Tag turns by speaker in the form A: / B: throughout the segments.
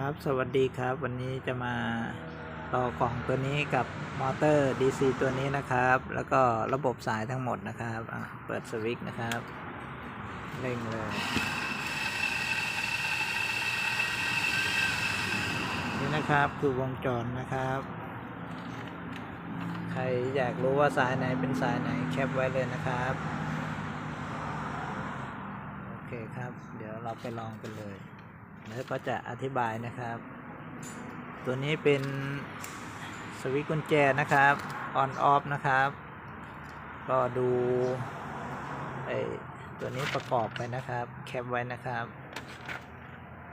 A: ครับสวัสดีครับวันนี้จะมาต่อกล่องตัวนี้กับมอเตอร์ DC ตัวนี้นะครับ แล้วก็ระบบสายทั้งหมดนะครับอะเปิดสวิตช์นะครับเร่งเลยนี่นะครับคือวงจรนะครับ ใครอยากรู้ว่าสายไหนเป็นสายไหนแคปไว้เลยนะครับ โอเคครับ เดี๋ยวเราไปลองกันเลย แล้วก็จะอธิบายนะครับ ตัวนี้เป็นสวิตช์กุญแจนะครับ on off นะครับ ก็ดูไอตัวนี้ประกอบไปนะครับ แคปไว้นะครับ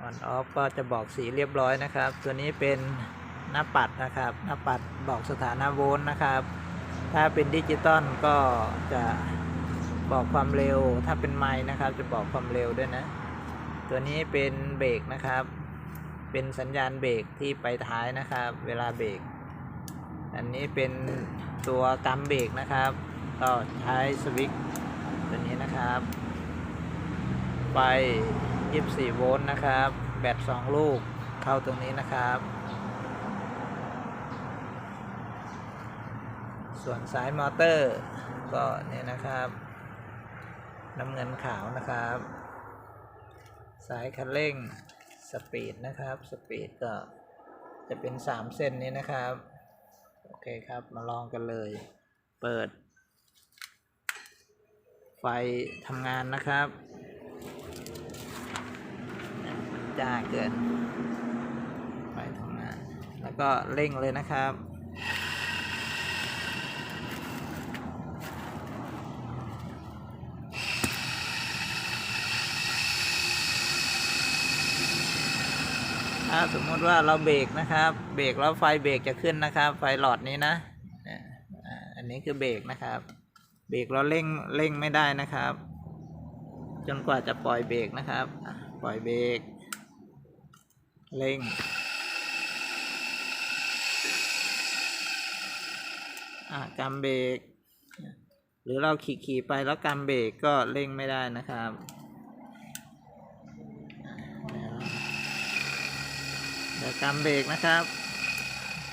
A: on off ก็จะบอกสีเรียบร้อยนะครับ ตัวนี้เป็นหน้าปัดนะครับ หน้าปัดบอกสถานะโวลต์นะครับ ถ้าเป็นดิจิตอลก็จะบอกความเร็ว ถ้าเป็นไมค์นะครับ จะบอกความเร็วด้วยนะ ตัวนี้เป็นเบรกนะครับ เป็นสัญญาณเบรกที่ไปท้ายนะครับ เวลาเบรก อันนี้เป็นตัวกำเบรกนะครับ ก็ใช้สวิตช์ตัวนี้นะครับไป24 โวลต์นะครับ แบต 2 ลูกเข้าตรงนี้นะครับ ส่วนสายมอเตอร์ก็เนี่ยนะครับ น้ำเงินขาวนะครับายคันเร่งสปีดนะครับ สปีดก็จะเป็น 3 เส้นนี้นะครับ โอเคครับมาลองกันเลย เปิด ไฟทำงานนะครับจ้าเกิน ไฟทำงาน แล้วก็เร่งเลยนะครับ ถ้าสมมติว่าเราเบรกนะครับ เบรกแล้วไฟเบรกจะขึ้นนะครับ ไฟหลอดนี้นะอันนี้คือเบรกนะครับ เบรกเราเร่งเร่งไม่ได้นะครับ จนกว่าจะปล่อยเบรกนะครับ ปล่อยเบรกเร่งกำเบรกหรือเราขี่ขี่ไปแล้วกำเบรกก็เร่งไม่ได้นะครับอ่า เดี๋ยวกำเบรกนะครับ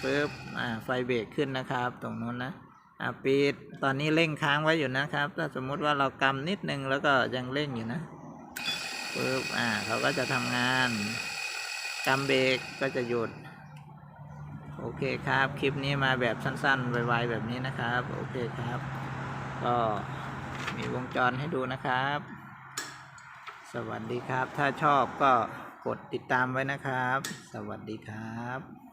A: ปึ๊บอ่าไฟเบรกขึ้นนะครับ ตรงนู้นนะอ่าปิดตอนนี้เร่งค้างไว้อยู่นะครับ ถ้าสมมุติว่าเรากำนิดนึงแล้วก็ยังเร่งอยู่นะปึ๊บอ่าเขาก็จะทำงานกำเบรกก็จะหยุด โอเคครับ คลิปนี้มาแบบสั้นๆ ไวๆ แบบนี้นะครับ โอเคครับ ก็มีวงจรให้ดูนะครับ สวัสดีครับ ถ้าชอบก็ กดติดตามไว้นะครับ สวัสดีครับ